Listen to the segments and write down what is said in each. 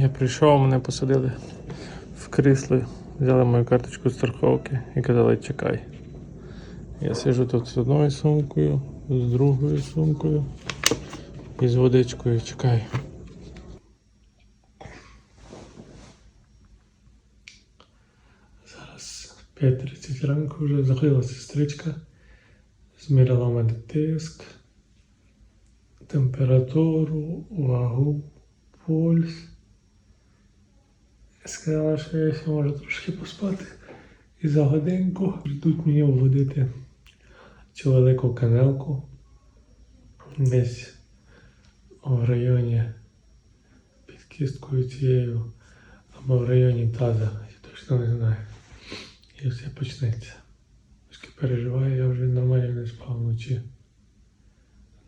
Я прийшов, мене посадили в крісло, взяли мою карточку страховки і казали, чекай. Я сиджу тут з одною сумкою, з другою сумкою і з водичкою чекаю. Зараз 5.30 ранку вже заходила сестричка, зміряла мене тиск, температуру, вагу, пульс. Сказала, що я ще можу трошки поспати. І за годинку прийдуть мені вводити цю велику канелку десь в районі під кісткою цією або в районі таза. Я точно не знаю. І все почнеться. Трошки переживаю, я вже нормально не спав вночі.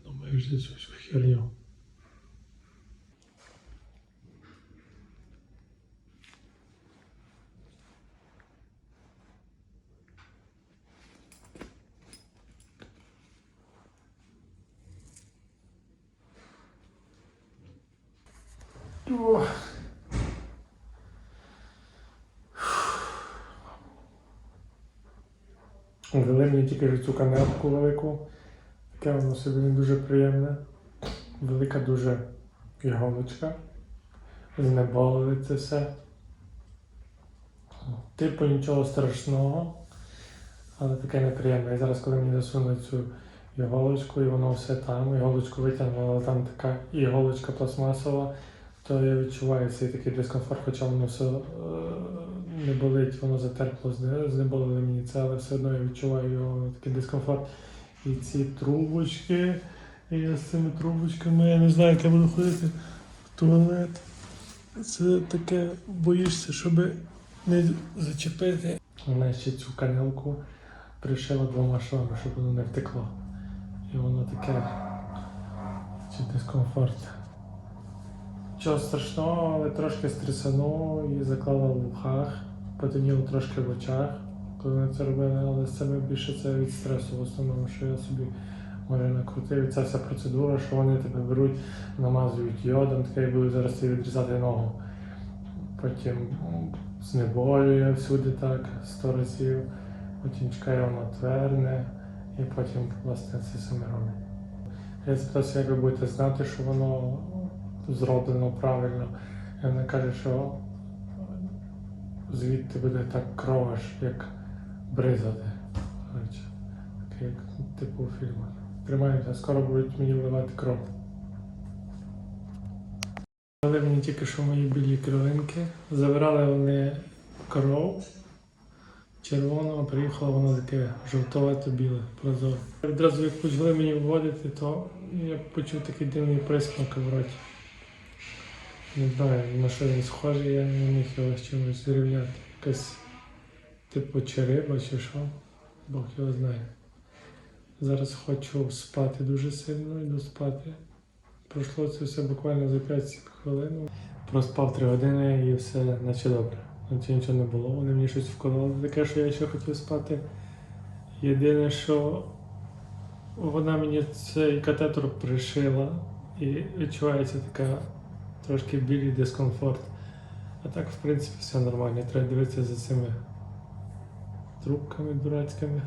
Думаю, вже цю всю херню. О. Ввели мені тільки цю канапку велику, таке воно собі не дуже приємне. Велика дуже іголочка. Знеболили це все. Типу нічого страшного, але таке неприємне. І зараз, коли мені засунуть цю іголочку, і воно все там, іголочку витягнули, але там така іголочка пластмасова, то я відчуваю цей такий дискомфорт, хоча воно все е, не болить, воно затерпло, зне- знеболили мені це, але все одно я відчуваю його такий дискомфорт. І ці трубочки, і я з цими трубочками, я не знаю, як я буду ходити в туалет. Це таке, боїшся, щоб не зачепити. Вона ще цю канелку пришила двома швами, щоб воно не втекло. І воно таке чи дискомфорт. Нічого страшного, але трошки стресануло і заклала в вухах, потемніло трошки в очах, коли ми це робили, але саме більше це від стресу в основному, що я собі може накрутив. Ця вся процедура, що вони тебе беруть, намазують йодом, таке і будуть зараз тобі відрізати ногу. Потім знеболює всюди так, сто разів, потім чекає, воно тверне, і потім власне це саме робить. Я запитався, як ви будете знати, що воно зроблено правильно. І вона каже, що звідти буде так кров аж як бризати. Таке, як типу у фільмах. Тримаюся, скоро будуть мені вливати кров. Дали мені тільки що мої білі кровинки. Забирали вони кров червону, а приїхало воно таке жовтовато-біле, прозоре. Відразу як почали мені вводити, то я почув такий дивний присмак в роті. Не знаю, на що він схожий, я не міг його з чимось зрівняти. Якась типу чи риба, чи що. Бог його знає. Зараз хочу спати дуже сильно, йду спати. Пройшло це все буквально за 5 хвилин. Проспав 3 години і все наче добре. Наче нічого не було. Вони мені щось вкололи таке, що я ще хотів спати. Єдине, що вона мені цей катетер пришила і відчувається така трошки біль дискомфорт. А так, в принципі, все нормально. Треба дивитися за цими трубками дурацькими.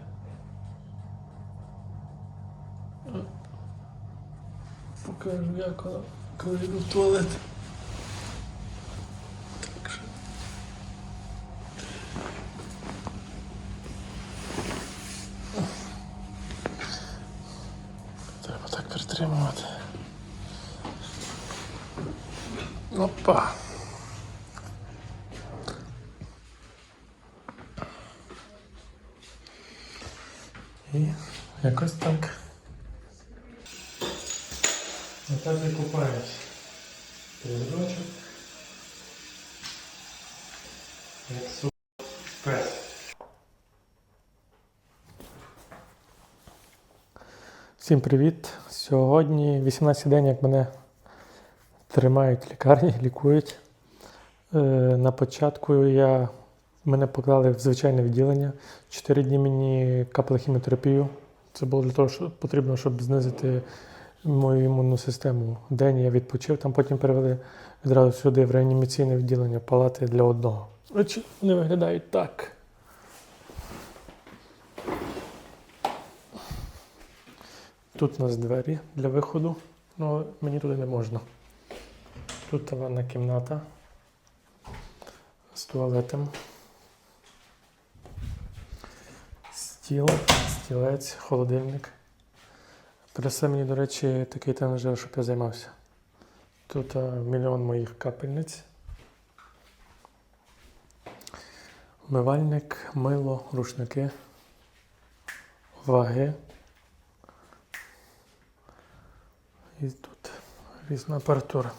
Покажу, як коли йду в туалет. Так що. Треба так притримувати. Опа. І якось так. Отак і купаюсь. Передочок. Як су пес. Всім привіт! Сьогодні 18 день, як мене тримають в лікарні, лікують. Е, на початку я, мене поклали в звичайне відділення. Чотири дні мені капали хіміотерапію. Це було для того, що потрібно, щоб знизити мою імунну систему. День я відпочив, там потім перевели відразу сюди в реанімаційне відділення палати для одного. Речі, вони виглядають так. Тут у нас двері для виходу, але мені туди не можна. Тут ванна кімната з туалетом. Стіл, стілець, холодильник. Принесли мені, до речі, такий тренажер, щоб я займався. Тут а, мільйон моїх капельниць. Вмивальник, мило, рушники, ваги. І тут різна апаратура.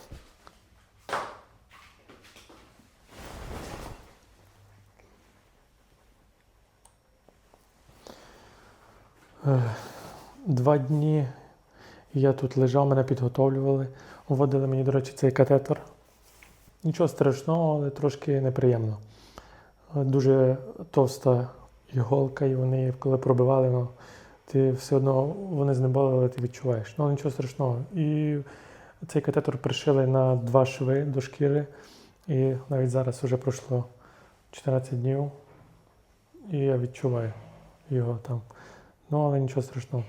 Два дні я тут лежав, мене підготовлювали. Вводили мені, до речі, цей катетер. Нічого страшного, але трошки неприємно. Е, Дуже товста іголка, і вони, коли пробивали, ну, ти все одно вони знеболили, ти відчуваєш. Ну, нічого страшного. І цей катетер пришили на два шви до шкіри. І навіть зараз вже пройшло 14 днів, і я відчуваю його там. Ну, але нічого страшного.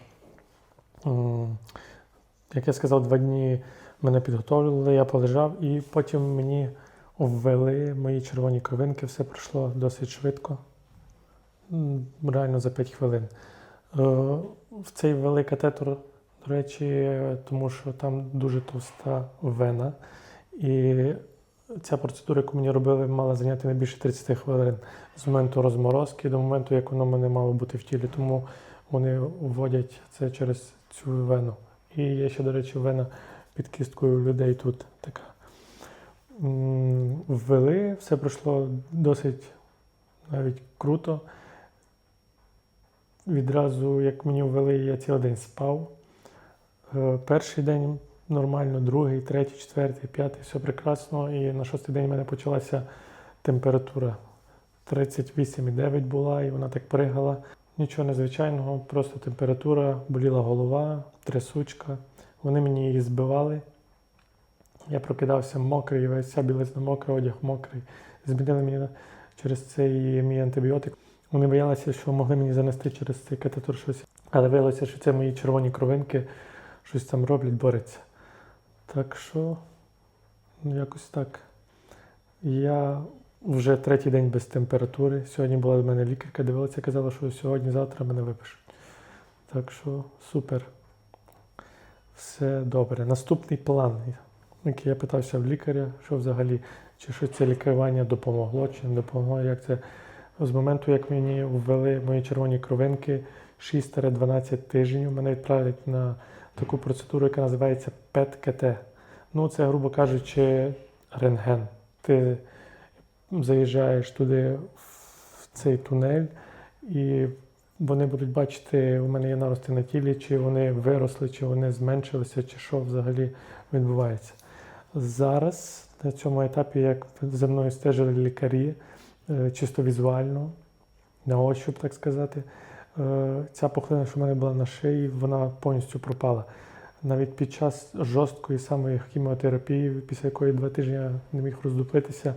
Як я сказав, два дні мене підготовлювали, я полежав, і потім мені ввели мої червоні кровинки, все пройшло досить швидко. Реально за 5 хвилин. Е, В цей ввели катетер, до речі, тому що там дуже товста вена. І ця процедура, яку мені робили, мала зайняти не більше 30 хвилин з моменту розморозки до моменту, як воно мене мало бути в тілі. Тому вони вводять це через цю вену. І є ще, до речі, вена під кісткою людей тут така. Ввели, все пройшло досить навіть круто. Відразу, як мені ввели, я цілий день спав. Е, Перший день нормально, другий, третій, четвертий, п'ятий, все прекрасно. І на шостий день в мене почалася температура 38,9 була, і вона так пригала. Нічого незвичайного, просто температура, боліла голова, трясучка. Вони мені її збивали. Я прокидався мокрий, весь вся білизна мокра, одяг мокрий. Змінили мені через цей мій антибіотик. Вони боялися, що могли мені занести через цей катетер щось. Але виявилося, що це мої червоні кровинки щось там роблять, борються. Так що, ну якось так. Я вже третій день без температури. Сьогодні була до мене лікарка, дивилася, казала, що сьогодні-завтра мене випишуть. Так що супер. Все добре. Наступний план, я питався в лікаря, що взагалі, чи що це лікування допомогло, чи не допомогло, як це. З моменту, як мені ввели мої червоні кровинки 6-12 тижнів, мене відправлять на таку процедуру, яка називається ПЕТ-КТ. Ну, це, грубо кажучи, рентген. Ти заїжджаєш туди в цей тунель, і вони будуть бачити, у мене є нарости на тілі, чи вони виросли, чи вони зменшилися, чи що взагалі відбувається. Зараз на цьому етапі, як за мною стежили лікарі, е, чисто візуально, на ощуп, так сказати, е, ця пухлина, що в мене була на шиї, вона повністю пропала. Навіть під час жорсткої самої хіміотерапії, після якої два тижні я не міг роздуплитися,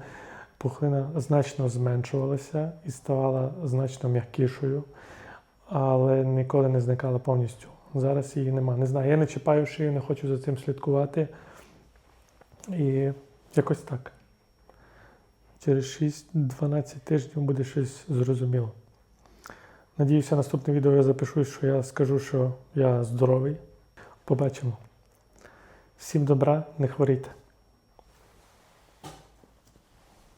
пухлина значно зменшувалася і ставала значно м'якішою, але ніколи не зникала повністю. Зараз її нема. Не знаю, я не чіпаю шию, не хочу за цим слідкувати. І якось так. Через 6-12 тижнів буде щось зрозуміло. Надіюся, наступне відео я запишу, що я скажу, що я здоровий. Побачимо. Всім добра, не хворійте.